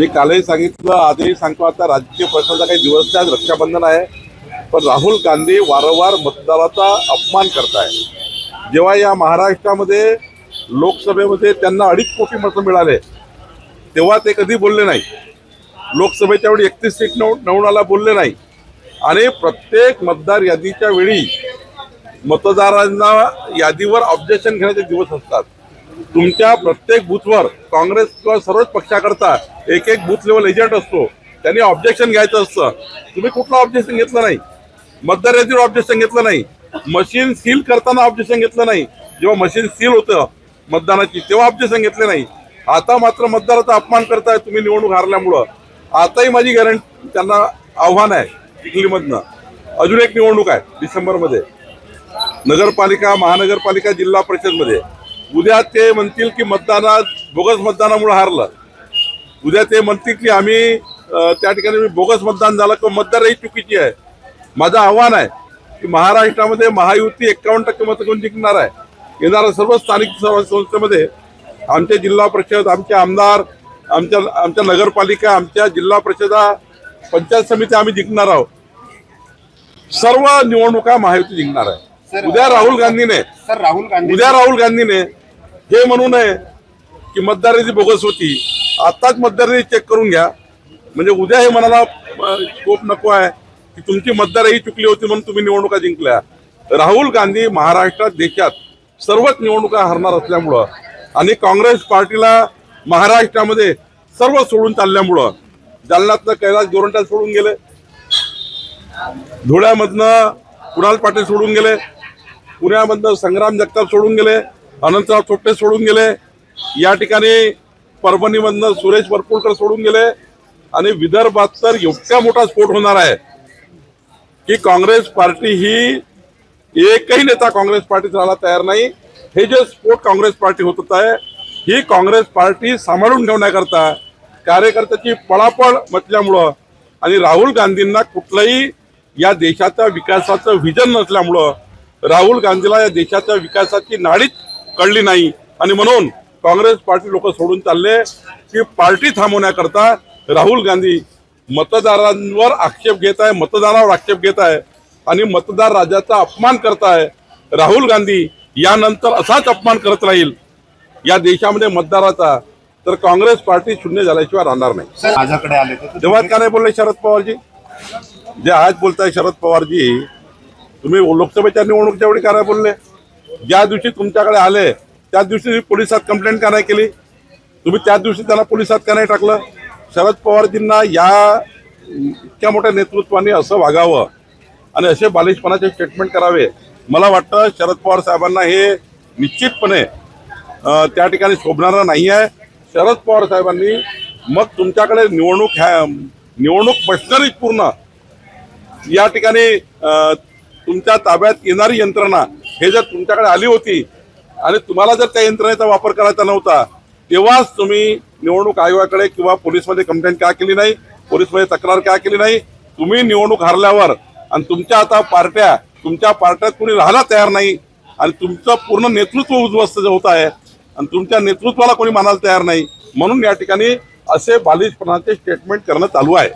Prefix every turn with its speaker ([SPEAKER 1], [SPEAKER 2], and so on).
[SPEAKER 1] मी कालही सांगितलं आजही सांगतो आता राजकीय प्रश्नाचा काही दिवस आज रक्षाबंधन आहे. पण राहुल गांधी वारंवार मतदाराचा अपमान करताय. जेव्हा या महाराष्ट्रामध्ये लोकसभेमध्ये त्यांना अडीच कोटी मतं मिळाले तेव्हा ते कधी बोलले नाही. लोकसभेच्या वेळी एकतीस सीट नऊ नवनाला बोलले नाही. आणि प्रत्येक मतदार यादीच्या वेळी मतदारांना यादीवर ऑब्जेक्शन घेण्याचे दिवस असतात. तुमच्या प्रत्येक बूथवर काँग्रेस किंवा सर्वच पक्षाकरता एक एक बूथ लेवल एजंट असतो. त्यांनी ऑब्जेक्शन घ्यायचं असतं. तुम्ही कुठलं ऑब्जेक्शन घेतलं नाही? मतदार यादीवर ऑब्जेक्शन घेतलं नाही. मशीन सील करताना ऑब्जेक्शन घेतलं नाही. जेव्हा मशीन सील होतं मतदानाची तेव्हा ऑब्जेक्शन घेतले नाही. आता मात्र मतदाराचा अपमान करताय तुम्ही निवडणूक हारल्यामुळं. आताही माझी गॅरंटी त्यांना आव्हान आहे चिखलीमधनं अजून एक निवडणूक आहे डिसेंबरमध्ये. नगरपालिका महानगरपालिका जिल्हा परिषदमध्ये. उद्या ते म्हणतील की मतदानात बोगस मतदानामुळे हारलं. उद्या ते म्हणतील की आम्ही त्या ठिकाणी बोगस मतदान झालं किंवा मतदारही चुकीची आहे. माझं आव्हान आहे की महाराष्ट्रामध्ये महायुती एक्कावन्न टक्के मतं घेऊन जिंकणार आहे. येणाऱ्या सर्व स्थानिक संस्थेमध्ये आमचे जिल्हा परिषद आमचे आमदार आमच्या आमच्या नगरपालिका आमच्या जिल्हा परिषदा पंचायत समिती आम्ही जिंकणार आहोत. सर्व निवडणुका महायुती जिंकणार आहे. उद्या राहुल गांधीने
[SPEAKER 2] सर राहुल गांधी
[SPEAKER 1] उद्या राहुल गांधीने हे म्हणू नये की मतदाराची बोगस होती. आताच यादी चेक करून घ्या. म्हणजे उद्या हे मनाला कोप स्कोप नको आहे की तुमची मतदारही चुकली होती म्हणून तुम्ही निवडणुका जिंकल्या. राहुल गांधी महाराष्ट्रात देशात सर्वच निवडणुका हरणार असल्यामुळं आणि काँग्रेस पार्टीला महाराष्ट्रामध्ये सर्व सोडून चालल्यामुळं जालन्यातलं कैलास गोरंट्या सोडून गेले. धुळ्यामधनं कुणाल पाटील सोडून गेले. पुण्यामधनं संग्राम जगताप सोडून गेले. अनंतराव थोपटे सोडून गेले. या ठिकाणी परभणीमधनं सुरेश वरपुडकर सोडून गेले. आणि विदर्भात तर एवढ्या मोठा स्फोट होणार आहे की काँग्रेस पार्टी ही एकही नेता काँग्रेस पार्टीत राहायला तयार नाही. हे जे स्फोट काँग्रेस पार्टी होत आहे ही काँग्रेस पार्टी सांभाळून ठेवण्याकरता कार्यकर्त्याची पळापळ मचल्यामुळं आणि राहुल गांधींना कुठलंही या देशाच्या विकासाचं व्हिजन नसल्यामुळं राहुल गांधीला या देशाच्या विकासाची नाडीच कळली नाही. आणि म्हणून काँग्रेस पार्टी लोक सोडून चालले की पार्टी थांबवण्याकरता राहुल गांधी मतदारांवर आक्षेप घेत आहे मतदारावर आक्षेप घेत आहे आणि मतदार राजाचा अपमान करताय राहुल गांधी यानंतर असाच अपमान करत राहील. या देशामध्ये मतदाराचा तर काँग्रेस पार्टी शून्य झाल्याशिवाय राहणार नाही.
[SPEAKER 2] माझ्याकडे आले
[SPEAKER 1] तेव्हा का नाही बोलले शरद पवारजी? जे आज बोलताय शरद पवारजी तुम्ही लोकसभेच्या निवडणुकीच्या वेळी का नाही बोलले? ज्या दिवशी तुमच्याकडे आले त्या दिवशी पोलिसात कंप्लेंट का नाही केली? तुम्ही त्या दिवशी त्यांना पोलिसात का नाही टाकलं? शरद पवारजींना या इतक्या मोठ्या नेतृत्वाने असं वागावं आणि असे बालिशपणाचे स्टेटमेंट करावे. मला वाटतं शरद पवार साहेबांना हे निश्चितपणे त्या ठिकाणी शोभणारं नाही आहे. शरद पवार साहेबांनी मग तुमच्याकडे निवडणूक ह्या निवडणूक बसणारीच पूर्ण या ठिकाणी तुमच्या ताब्यात येणारी यंत्रणा हे जर तुमच्याकडे आली होती आणि तुम्हाला जर त्या यंत्रणेचा वापर करायचा नव्हता तेव्हाच तुम्ही निवडणूक आयोगाकडे किंवा पोलीसमध्ये कंप्लेंट का केली नाही पोलीसमध्ये तक्रार का केली नाही? तुम्ही निवडणूक हारल्यावर आणि तुमच्या आता पार्ट्या तुमच्या पार्ट्यात कुणी राहायला तयार नाही आणि तुमचं पूर्ण नेतृत्व उद्ध्वस्त होत आहे आणि तुमच्या नेतृत्वाला कोणी मानायला तयार नाही म्हणून या ठिकाणी असे बालिशपणाचे स्टेटमेंट करणं चालू आहे.